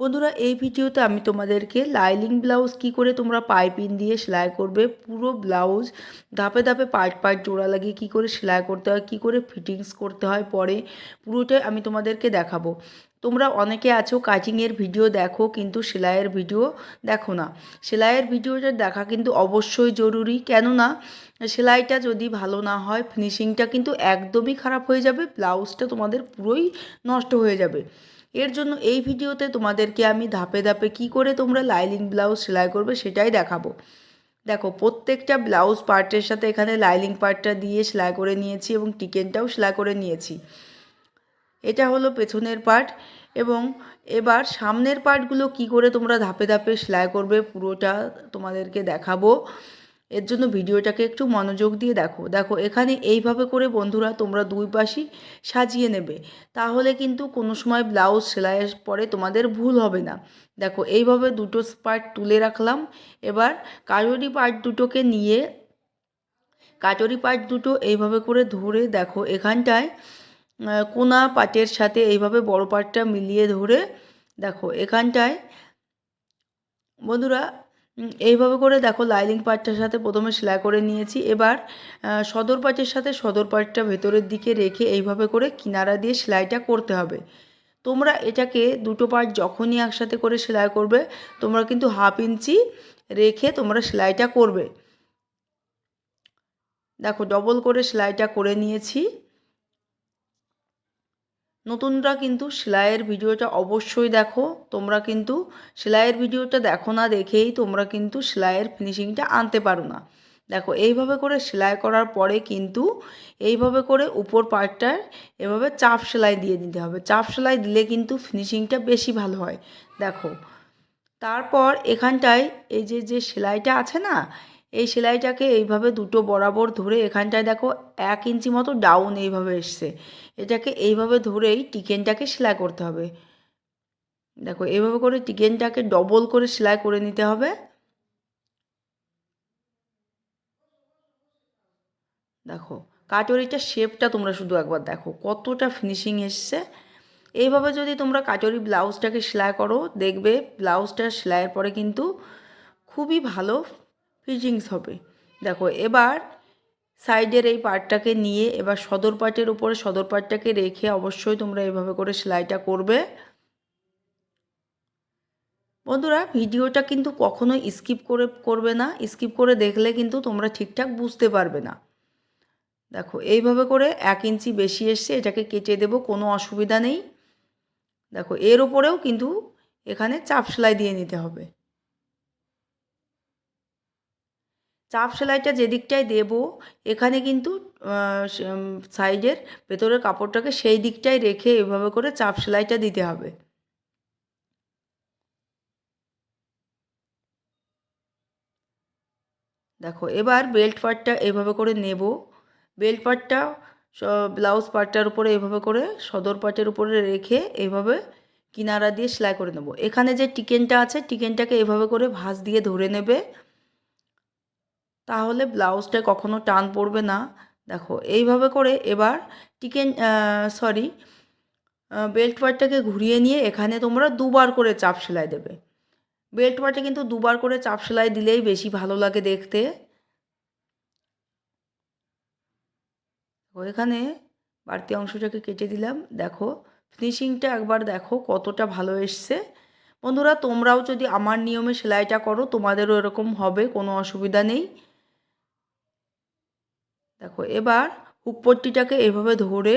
বন্ধুরা, এই ভিডিওতে আমি তোমাদেরকে লাইলিং ব্লাউজ কি করে তোমরা পাইপিং দিয়ে সেলাই করবে, পুরো ব্লাউজ ধাপে ধাপে পার্ট পার্ট জোড়া লাগিয়ে কি করে সেলাই করতে হয়, কি করে ফিটিংস করতে হয়, পরে পুরোটাই আমি তোমাদেরকে দেখাবো। তোমরা অনেকে আছো কাটিংয়ের ভিডিও দেখো কিন্তু সেলাইয়ের ভিডিও দেখো না। সেলাইয়ের ভিডিওটা দেখা কিন্তু অবশ্যই জরুরি, কেননা সেলাইটা যদি ভালো না হয় ফিনিশিংটা কিন্তু একদমই খারাপ হয়ে যাবে, ব্লাউজটা তোমাদের পুরোই নষ্ট হয়ে যাবে। এর জন্য এই ভিডিওতে তোমাদেরকে আমি ধাপে ধাপে কি করে তোমরা লাইলিং ব্লাউজ সেলাই করবে সেটাই দেখাবো। দেখো, প্রত্যেকটা ব্লাউজ পার্টের সাথে এখানে লাইলিং পার্টটা দিয়ে সেলাই করে নিয়েছি এবং টিকেনটাও সেলাই করে নিয়েছি। এটা হলো পেছনের পার্ট এবং এবার সামনের পার্টগুলো কি করে তোমরা ধাপে ধাপে সেলাই করবে পুরোটা তোমাদেরকে দেখাবো। এর জন্য ভিডিওটাকে একটু মনোযোগ দিয়ে দেখো। দেখো, এখানে এইভাবে করে বন্ধুরা তোমরা দুই পাশই সাজিয়ে নেবে। তাহলে কিন্তু কোনো সময় ব্লাউজ সেলাইয়ের পরে তোমাদের ভুল হবে না। দেখো, এইভাবে দুটো পার্ট তুলে রাখলাম। এবার কাজরি পার্ট দুটোকে নিয়ে, কাটরি পার্ট দুটো এইভাবে করে ধরে দেখো, এখানটায় কোনা পাটের সাথে এইভাবে বড় পাটটা মিলিয়ে ধরে দেখো, এখানটায়, বন্ধুরা এইভাবে করে দেখো লাইলিং পার্টটার সাথে প্রথমে সেলাই করে নিয়েছি। এবার সদর পাটের সাথে সদর পার্টটা ভেতরের দিকে রেখে এইভাবে করে কিনারা দিয়ে সেলাইটা করতে হবে। তোমরা এটাকে দুটো পার্ট যখনই একসাথে করে সেলাই করবে, তোমরা কিন্তু হাফ ইঞ্চি রেখে তোমরা সেলাইটা করবে। দেখো, ডবল করে সেলাইটা করে নিয়েছি। নতুনরা কিন্তু সেলাইয়ের ভিডিওটা অবশ্যই দেখো। তোমরা কিন্তু সেলাইয়ের ভিডিওটা দেখো না দেখেই তোমরা কিন্তু সেলাইয়ের ফিনিশিংটা আনতে পারো না। দেখো, এইভাবে করে সেলাই করার পরে কিন্তু এইভাবে করে উপর পার্টটার এভাবে চাপ সেলাই দিয়ে দিতে হবে। চাপ সেলাই দিলে কিন্তু ফিনিশিংটা বেশি ভালো হয়। দেখো, তারপর এখানটায় এই যে যে সেলাইটা আছে না এই সেলাইটাকে এইভাবে দুটো বরাবর ধরে এখানটায় দেখো এক ইঞ্চি মতো ডাউন এইভাবে এসছে। এটাকে এইভাবে ধরেই টিকেনটাকে সেলাই করতে হবে। দেখো, এইভাবে করে টিকেনটাকে ডবল করে সেলাই করে নিতে হবে। দেখো কাটরিটার শেপটা তোমরা শুধু একবার দেখো, কতটা ফিনিশিং এসছে। এইভাবে যদি তোমরা কাটরি ব্লাউজটাকে সেলাই করো, দেখবে ব্লাউজটা সেলাইয়ের পরে কিন্তু খুবই ভালো ফিটিংস হবে। দেখো, এবার সাইডের এই পার্টটাকে নিয়ে, এবার সদর পার্টের উপরে সদর পার্টটাকে রেখে অবশ্যই তোমরা এভাবে করে সেলাইটা করবে। বন্ধুরা, ভিডিওটা কিন্তু কখনো স্কিপ করে, করবে না। স্কিপ করে দেখলে কিন্তু তোমরা ঠিকঠাক বুঝতে পারবে না। দেখো, এইভাবে করে এক ইঞ্চি বেশি এসছে, এটাকে কেটে দেব, কোনো অসুবিধা নেই। দেখো, এর ওপরেও কিন্তু এখানে চাপ সেলাই দিয়ে নিতে হবে। চাপ সেলাইটা যেদিকটায় দেব, এখানে কিন্তু সাইডের ভেতরের কাপড়টাকে সেই দিকটায় রেখে এভাবে করে চাপ সেলাইটা দিতে হবে। দেখো, এবার বেল্ট পার্টটা এভাবে করে নেব। বেল্ট পার্টটা ব্লাউজ পার্টটার উপরে এভাবে করে, সদর পার্টের উপরে রেখে এভাবে কিনারা দিয়ে সেলাই করে নেব। এখানে যে টিকেনটা আছে, টিকেনটাকে এভাবে করে ভাঁজ দিয়ে ধরে নেবে। তাহলে ব্লাউজটা কখনো টান পড়বে না। দেখো, এইভাবে করে এবার টিকেন সরি বেল্ট পার্টটাকে ঘুরিয়ে নিয়ে এখানে তোমরা দুবার করে চাপ সেলাই দেবে। বেল্ট পার্টে কিন্তু দুবার করে চাপ সেলাই দিলেই বেশি ভালো লাগে দেখতে। এখানে বাড়তি অংশটাকে কেটে দিলাম। দেখো ফিনিশিংটা একবার দেখো কতটা ভালো এসছে। বন্ধুরা, তোমরাও যদি আমার নিয়মে সেলাইটা করো, তোমাদেরও এরকম হবে, কোনো অসুবিধা নেই। দেখো, এবার হুকপট্টিটাকে এভাবে ধরে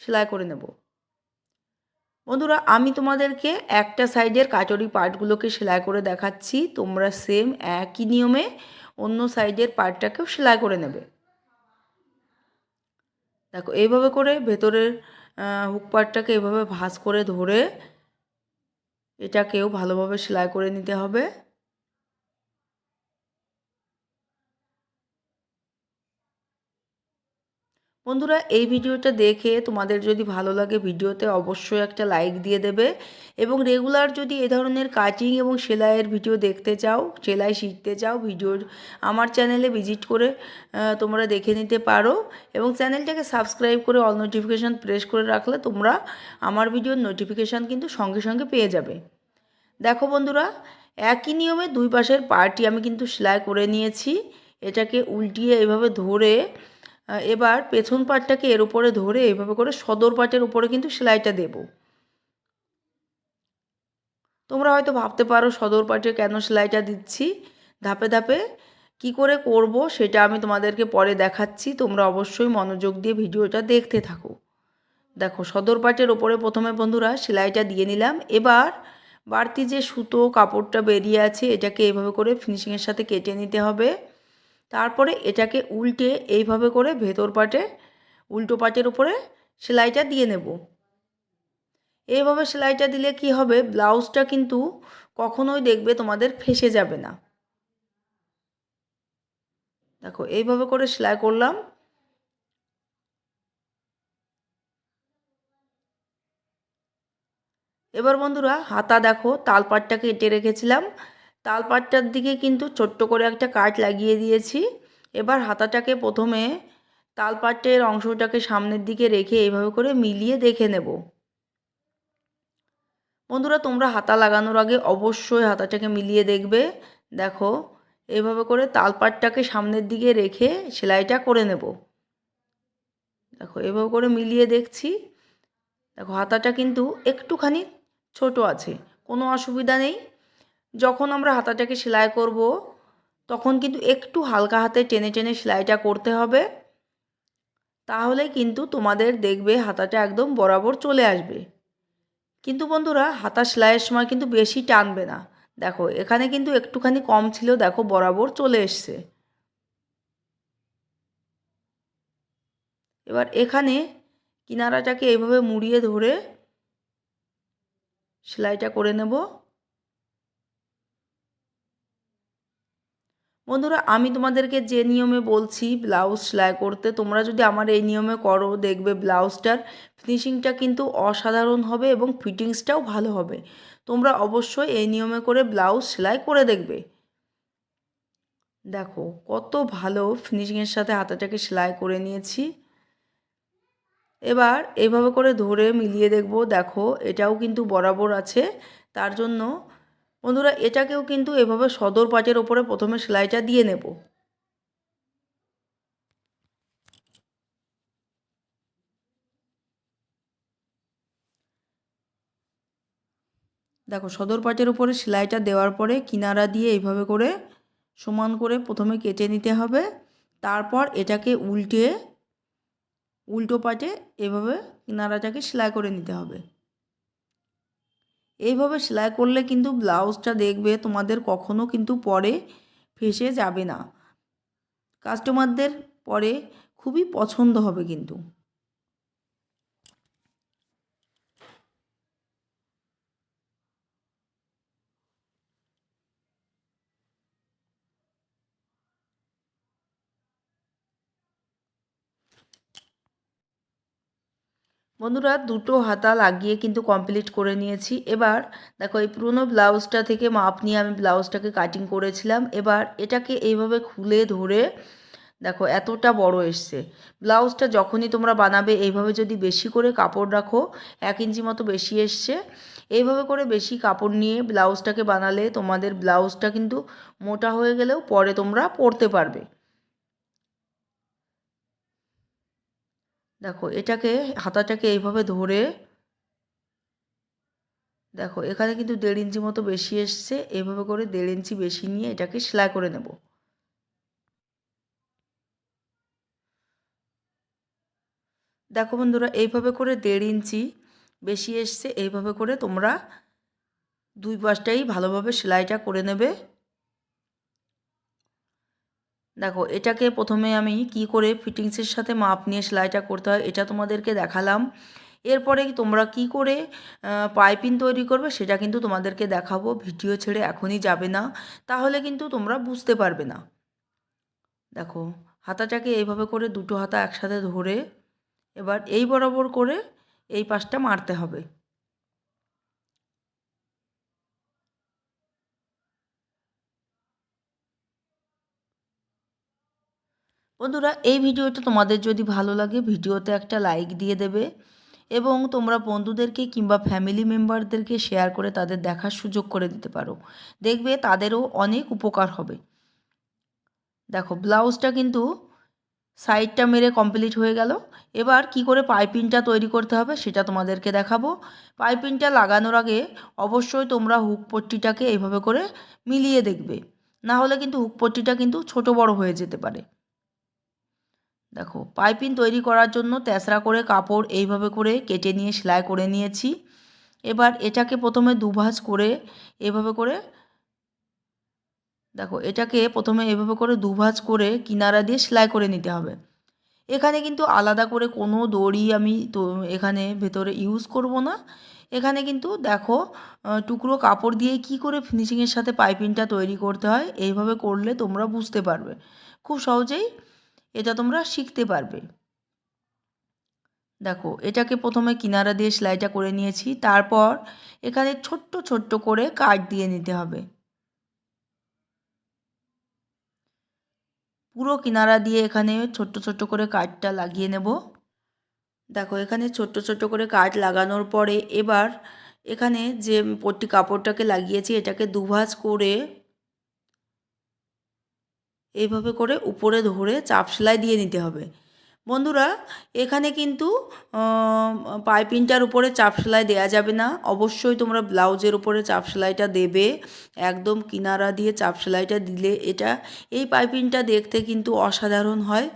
সেলাই করে নেব। বন্ধুরা, আমি তোমাদেরকে একটা সাইডের কাটরি পার্টগুলোকে সেলাই করে দেখাচ্ছি। তোমরা সেম একই নিয়মে অন্য সাইডের পার্টটাকেও সেলাই করে নেবে। দেখো, এইভাবে করে ভেতরের হুক পার্টটাকে এভাবে ভাঁজ করে ধরে এটাকেও ভালোভাবে সেলাই করে নিতে হবে। বন্ধুরা, এই ভিডিওটা দেখে তোমাদের যদি ভালো লাগে, ভিডিওতে অবশ্যই একটা লাইক দিয়ে দেবে এবং রেগুলার যদি এ ধরনের কাটিং এবং সেলাইয়ের ভিডিও দেখতে চাও, সেলাই শিখতে চাও, ভিডিও আমার চ্যানেলে ভিজিট করে তোমরা দেখে নিতে পারো এবং চ্যানেলটাকে সাবস্ক্রাইব করে অল নোটিফিকেশান প্রেস করে রাখলে তোমরা আমার ভিডিওর নোটিফিকেশান কিন্তু সঙ্গে সঙ্গে পেয়ে যাবে। দেখো বন্ধুরা, একই নিয়মে দুই পাশের পার্টি আমি কিন্তু সেলাই করে নিয়েছি। এটাকে উল্টিয়ে এভাবে ধরে এবার পেছন পাটটাকে এর উপরে ধরে এভাবে করে সদর পাটের উপরে কিন্তু সেলাইটা দেব। তোমরা হয়তো ভাবতে পারো সদর পাটে কেন সেলাইটা দিচ্ছি? ধাপে ধাপে কি করে করব সেটা আমি তোমাদেরকে পরে দেখাচ্ছি। তোমরা অবশ্যই মনোযোগ দিয়ে ভিডিওটা দেখতে থাকো। দেখো, সদর পাটের ওপরে প্রথমে বন্ধুরা সেলাইটা দিয়ে নিলাম। এবার বাড়তি যে সুতো, কাপড়টা বেরিয়ে আছে, এটাকে এভাবে করে ফিনিশিংয়ের সাথে কেটে নিতে হবে। তারপরে এটাকে উল্টে এইভাবে করে ভেতর পাটে, উল্টো পাটের উপরে সেলাইটা দিয়ে নেব। এইভাবে সেলাইটা দিলে কি হবে? ব্লাউজটা কিন্তু কখনোই দেখবে তোমাদের ফেসে যাবে না। দেখো, এইভাবে করে সেলাই করলাম। এবার বন্ধুরা, হাতা দেখো, তালপাটটাকে এঁটে রেখেছিলাম। তালপাটটার দিকে কিন্তু ছোট্ট করে একটা কাট লাগিয়ে দিয়েছি। এবার হাতাটাকে প্রথমে তালপাটের অংশটাকে সামনের দিকে রেখে এইভাবে করে মিলিয়ে দেখে নেব। বন্ধুরা, তোমরা হাতা লাগানোর আগে অবশ্যই হাতাটাকে মিলিয়ে দেখবে। দেখো এইভাবে করে তালপাটটাকে সামনের দিকে রেখে সেলাইটা করে নেব। দেখো, এভাবে করে মিলিয়ে দেখছি। দেখো, হাতাটা কিন্তু একটুখানি ছোট আছে, কোনো অসুবিধা নেই। যখন আমরা হাতাটাকে সেলাই করব, তখন কিন্তু একটু হালকা হাতে টেনে টেনে সেলাইটা করতে হবে। তাহলে কিন্তু তোমাদের দেখবে হাতাটা একদম বরাবর চলে আসবে। কিন্তু বন্ধুরা, হাতা সেলাইয়ের সময় কিন্তু বেশি টানবে না। দেখো, এখানে কিন্তু একটুখানি কম ছিল, দেখো বরাবর চলে এসছে। এবার এখানে কিনারাটাকে এইভাবে মুড়িয়ে ধরে সেলাইটা করে নেব। বন্ধুরা, আমি তোমাদেরকে যে নিয়মে বলছি ব্লাউজ সেলাই করতে, তোমরা যদি আমার এই নিয়মে করো, দেখবে ব্লাউজটার ফিনিশিংটা কিন্তু অসাধারণ হবে এবং ফিটিংসটাও ভালো হবে। তোমরা অবশ্যই এই নিয়মে করে ব্লাউজ সেলাই করে দেখবে। দেখো, কত ভালো ফিনিশিংয়ের সাথে হাতাটাকে সেলাই করে নিয়েছি। এবার এভাবে করে ধরে মিলিয়ে দেখব, দেখো এটাও কিন্তু বরাবর আছে। তার জন্য বন্ধুরা, এটাকেও কিন্তু এভাবে সদর পাটের ওপরে প্রথমে সেলাইটা দিয়ে নেব। দেখো, সদর পাটের উপরে সেলাইটা দেওয়ার পরে কিনারা দিয়ে এইভাবে করে সমান করে প্রথমে কেটে নিতে হবে। তারপর এটাকে উল্টে, উল্টো পাটে এভাবে কিনারাটাকে সেলাই করে নিতে হবে। এইভাবে সেলাই করলে কিন্তু ব্লাউজটা দেখবে তোমাদের কখনো কিন্তু পরে ফেসে যাবে না। কাস্টমারদের পরে খুবই পছন্দ হবে কিন্তু। বন্ধুরা, দুটো হাতা লাগিয়ে কিন্তু কমপ্লিট করে নিয়েছি। এবার দেখো, এই পুরোনো ব্লাউজটা থেকে মাপ নিয়ে আমি ব্লাউজটাকে কাটিং করেছিলাম। এবার এটাকে এইভাবে খুলে ধরে দেখো, এতটা বড় এসছে। ব্লাউজটা যখনই তোমরা বানাবে, এইভাবে যদি বেশি করে কাপড় রাখো, এক ইঞ্চি মতো বেশি এসছে। এইভাবে করে বেশি কাপড় নিয়ে ব্লাউজটাকে বানালে তোমাদের ব্লাউজটা কিন্তু মোটা হয়ে গেলেও পরে তোমরা পরতে পারবে। দেখো, এটাকে, হাতাটাকে এইভাবে ধরে দেখো, এখানে কিন্তু দেড় ইঞ্চি মতো বেশি এসছে এইভাবে করে দেড় ইঞ্চি বেশি নিয়ে এটাকে সেলাই করে নেব। দেখো বন্ধুরা, এইভাবে করে দেড় ইঞ্চি বেশি এসছে, এইভাবে করে তোমরা দুই পাশটাই ভালোভাবে সেলাইটা করে নেবে। দেখো, এটাকে প্রথমে আমি কি করে ফিটিংসের সাথে মাপ নিয়ে সেলাইটা করতে হয় এটা তোমাদেরকে দেখালাম। এরপরে তোমরা কি করে পাইপিং তৈরি করবে সেটা কিন্তু তোমাদেরকে দেখাবো, ভিডিও ছেড়ে এখনই যাবে না, তাহলে কিন্তু তোমরা বুঝতে পারবে না। দেখো, হাতাটাকে এইভাবে করে দুটো হাতা একসাথে ধরে এবার এই বরাবর করে এই পাশটা মারতে হবে। বন্ধুরা, এই ভিডিওটা তোমাদের যদি ভালো লাগে, ভিডিওতে একটা লাইক দিয়ে দেবে এবং তোমরা বন্ধুদেরকে কিংবা ফ্যামিলি মেম্বারদেরকে শেয়ার করে তাদের দেখার সুযোগ করে দিতে পারো। দেখবে তাদেরও অনেক উপকার হবে। দেখো ব্লাউজটা কিন্তু সাইডটা মেরে কমপ্লিট হয়ে গেল। এবার কি করে পাইপিংটা তৈরি করতে হবে সেটা তোমাদেরকে দেখাবো। পাইপিংটা লাগানোর আগে অবশ্যই তোমরা হুক পট্টিটাকে এইভাবে করে মিলিয়ে দেখবে। না হলে কিন্তু হুক পট্টিটা কিন্তু ছোট বড় হয়ে যেতে পারে। দেখো, পাইপিং তৈরি করার জন্য তেসরা করে কাপড় এইভাবে করে কেটে নিয়ে, সেলাই করে নিয়েছি। এবার এটাকে প্রথমে দুভাজ করে এভাবে করে, দেখো, এটাকে প্রথমে এভাবে করে দুভাজ করে কিনারা দিয়ে সেলাই করে নিতে হবে। এখানে কিন্তু আলাদা করে কোনো দড়ি আমি তো এখানে ভেতরে ইউজ করব না। এখানে কিন্তু দেখো টুকরো কাপড় দিয়ে কি করে ফিনিশিংয়ের সাথে পাইপিংটা তৈরি করতে হয়, এইভাবে করলে তোমরা বুঝতে পারবে। খুব সহজেই এটা তোমরা শিখতে পারবে। দেখো, এটাকে প্রথমে কিনারা দিয়ে সেলাইটা করে নিয়েছি, তারপর এখানে ছোট্ট ছোট্ট করে কাট দিয়ে নিতে হবে। পুরো কিনারা দিয়ে এখানে ছোট্ট ছোট্ট করে কাঠটা লাগিয়ে নেব। দেখো, এখানে ছোট্ট ছোট্ট করে কাঠ লাগানোর পরে এবার এখানে যে পট্টি কাপড়টাকে লাগিয়েছি, এটাকে দুভাজ করে এইভাবে করে উপরে ধরে চাপ সেলাই দিয়ে নিতে হবে। বন্ধুরা, এখানে কিন্তু পাইপিংটার উপরে চাপ সেলাই দেওয়া যাবে না। অবশ্যই তোমরা ব্লাউজের উপরে চাপ সেলাইটা দেবে। একদম কিনারা দিয়ে চাপ সেলাইটা দিলে এটা, এই পাইপিংটা দেখতে কিন্তু অসাধারণ হয়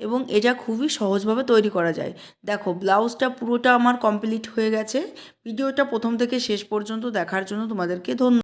এবং এটা খুবই সহজভাবে তৈরি করা যায়। দেখো, ব্লাউজটা পুরোটা আমার কমপ্লিট হয়ে গেছে। ভিডিওটা প্রথম থেকে শেষ পর্যন্ত দেখার জন্য তোমাদেরকে ধন্যবাদ।